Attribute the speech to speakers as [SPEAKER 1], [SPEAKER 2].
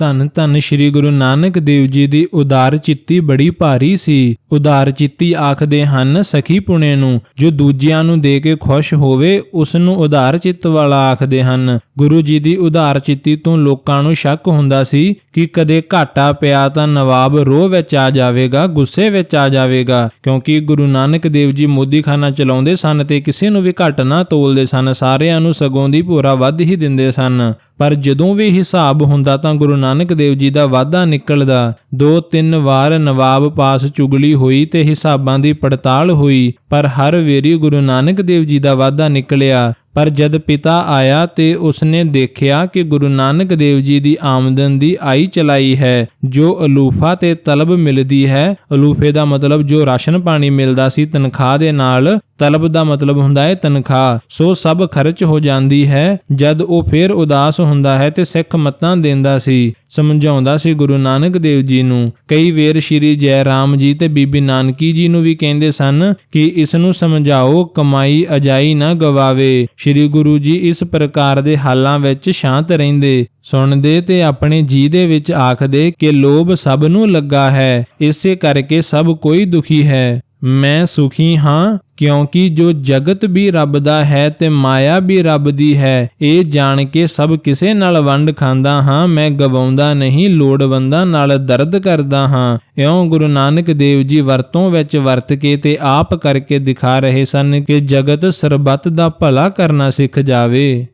[SPEAKER 1] ਧੰਨ ਧੰਨ ਸ੍ਰੀ ਗੁਰੂ ਨਾਨਕ ਦੇਵ ਜੀ ਦੀ ਉਦਾਰ ਚਿੱਤੀ ਬੜੀ ਭਾਰੀ ਸੀ। ਉਦਾਰ ਚਿੱਤੀ ਆਖਦੇ ਹਨ, ਸਖੀ ਪੁਣੇ ਨੂੰ, ਜੋ ਦੂਜਿਆਂ ਨੂੰ ਦੇ ਕੇ ਖੁਸ਼ ਹੋਵੇ ਉਸ ਨੂੰ ਉਦਾਰ ਚਿੱਤ ਵਾਲਾ ਆਖਦੇ ਹਨ। ਗੁਰੂ ਜੀ ਦੀ ਉਦਾਰ ਚਿੱਤੀ ਤੋਂ ਲੋਕਾਂ ਨੂੰ ਸ਼ੱਕ ਹੁੰਦਾ ਸੀ ਕਿ ਕਦੇ ਘਾਟਾ ਪਿਆ ਤਾਂ ਨਵਾਬ ਰੋਹ ਵਿੱਚ ਆ ਜਾਵੇਗਾ, ਗੁੱਸੇ ਵਿੱਚ ਆ ਜਾਵੇਗਾ, ਕਿਉਂਕਿ ਗੁਰੂ ਨਾਨਕ ਦੇਵ ਜੀ ਮੋਦੀਖਾਨਾ ਚਲਾਉਂਦੇ ਸਨ ਤੇ ਕਿਸੇ ਨੂੰ ਵੀ ਘੱਟ ਨਾ ਤੋਲਦੇ ਸਨ। ਸਾਰਿਆਂ ਨੂੰ ਸਗੋਂ ਦੀ ਭੋਰਾ ਵੱਧ ਹੀ ਦਿੰਦੇ ਸਨ। ਪਰ ਜਦੋਂ ਵੀ ਹਿਸਾਬ ਹੁੰਦਾ ਤਾਂ ਗੁਰੂ ਨਾਨਕ ਦੇਵ ਜੀ ਦਾ ਵਾਧਾ ਨਿਕਲਦਾ। ਦੋ ਤਿੰਨ ਵਾਰ ਨਵਾਬ ਪਾਸ ਚੁਗਲੀ ਹੋਈ ਤੇ ਹਿਸਾਬਾਂ ਦੀ ਪੜਤਾਲ ਹੋਈ, ਪਰ ਹਰ ਵੇਰੀ ਗੁਰੂ ਨਾਨਕ ਦੇਵ ਜੀ ਦਾ ਵਾਧਾ ਨਿਕਲਿਆ। ਪਰ ਜਦ ਪਿਤਾ ਆਇਆ ਤੇ ਉਸਨੇ ਦੇਖਿਆ ਕਿ ਗੁਰੂ ਨਾਨਕ ਦੇਵ ਜੀ ਦੀ ਆਮਦਨ ਦੀ ਆਈ ਚਲਾਈ ਹੈ, ਜੋ ਅਲੂਫਾ ਤੇ ਤਲਬ ਮਿਲਦੀ ਹੈ। ਅਲੂਫੇ ਦਾ ਮਤਲਬ ਜੋ ਰਾਸ਼ਨ ਪਾਣੀ ਮਿਲਦਾ ਸੀ ਤਨਖਾਹ ਦੇ ਨਾਲ, ਤਲਬ ਦਾ ਮਤਲਬ ਹੁੰਦਾ ਹੈ ਤਨਖਾਹ। ਸੋ ਸਭ ਖਰਚ ਹੋ ਜਾਂਦੀ ਹੈ। ਜਦ ਉਹ ਫੇਰ ਉਦਾਸ ਹੁੰਦਾ ਹੈ ਤੇ ਸਿੱਖ ਮਤਾਂ ਦਿੰਦਾ ਸੀ। ਸਮਝਾਉਂਦਾ ਸੀ ਗੁਰੂ ਨਾਨਕ ਦੇਵ ਜੀ ਨੂੰ। ਕਈ ਵੇਰ ਸ਼੍ਰੀ ਜੈ ਰਾਮ ਜੀ ਤੇ ਬੀਬੀ ਨਾਨਕੀ ਜੀ ਨੂੰ ਵੀ ਕਹਿੰਦੇ ਸਨ ਕਿ ਇਸ ਨੂੰ ਸਮਝਾਓ, ਕਮਾਈ ਅਜਾਈ ਨਾ ਗਵਾਵੇ। ਸ਼੍ਰੀ ਗੁਰੂ ਜੀ ਇਸ ਪ੍ਰਕਾਰ ਦੇ ਹਾਲਾਂ ਵਿੱਚ ਸ਼ਾਂਤ ਰਹਿੰਦੇ, ਸੁਣਦੇ ਤੇ ਆਪਣੇ ਜੀ ਦੇ ਵਿੱਚ ਆਖਦੇ ਕਿ ਲੋਭ ਸਭ ਨੂੰ ਲੱਗਾ ਹੈ, ਇਸੇ ਕਰਕੇ ਸਭ ਕੋਈ ਦੁਖੀ ਹੈ। ਮੈਂ ਸੁਖੀ ਹਾਂ, ਕਿਉਂਕਿ ਜੋ ਜਗਤ ਵੀ ਰੱਬ ਦਾ ਹੈ ਤੇ ਮਾਇਆ ਵੀ ਰੱਬ ਦੀ ਹੈ, ਇਹ ਜਾਣ ਕੇ ਸਭ ਕਿਸੇ ਨਾਲ ਵੰਡ ਖਾਂਦਾ ਹਾਂ, ਮੈਂ ਗਵਾਉਂਦਾ ਨਹੀਂ, ਲੋੜਵੰਦਾਂ ਨਾਲ ਦਰਦ ਕਰਦਾ ਹਾਂ। ਇਉਂ ਗੁਰੂ ਨਾਨਕ ਦੇਵ ਜੀ ਵਰਤੋਂ ਵਿੱਚ ਵਰਤ ਕੇ ਤੇ ਆਪ ਕਰਕੇ ਦਿਖਾ ਰਹੇ ਸਨ ਕਿ ਜਗਤ ਸਰਬੱਤ ਦਾ ਭਲਾ ਕਰਨਾ ਸਿੱਖ ਜਾਵੇ।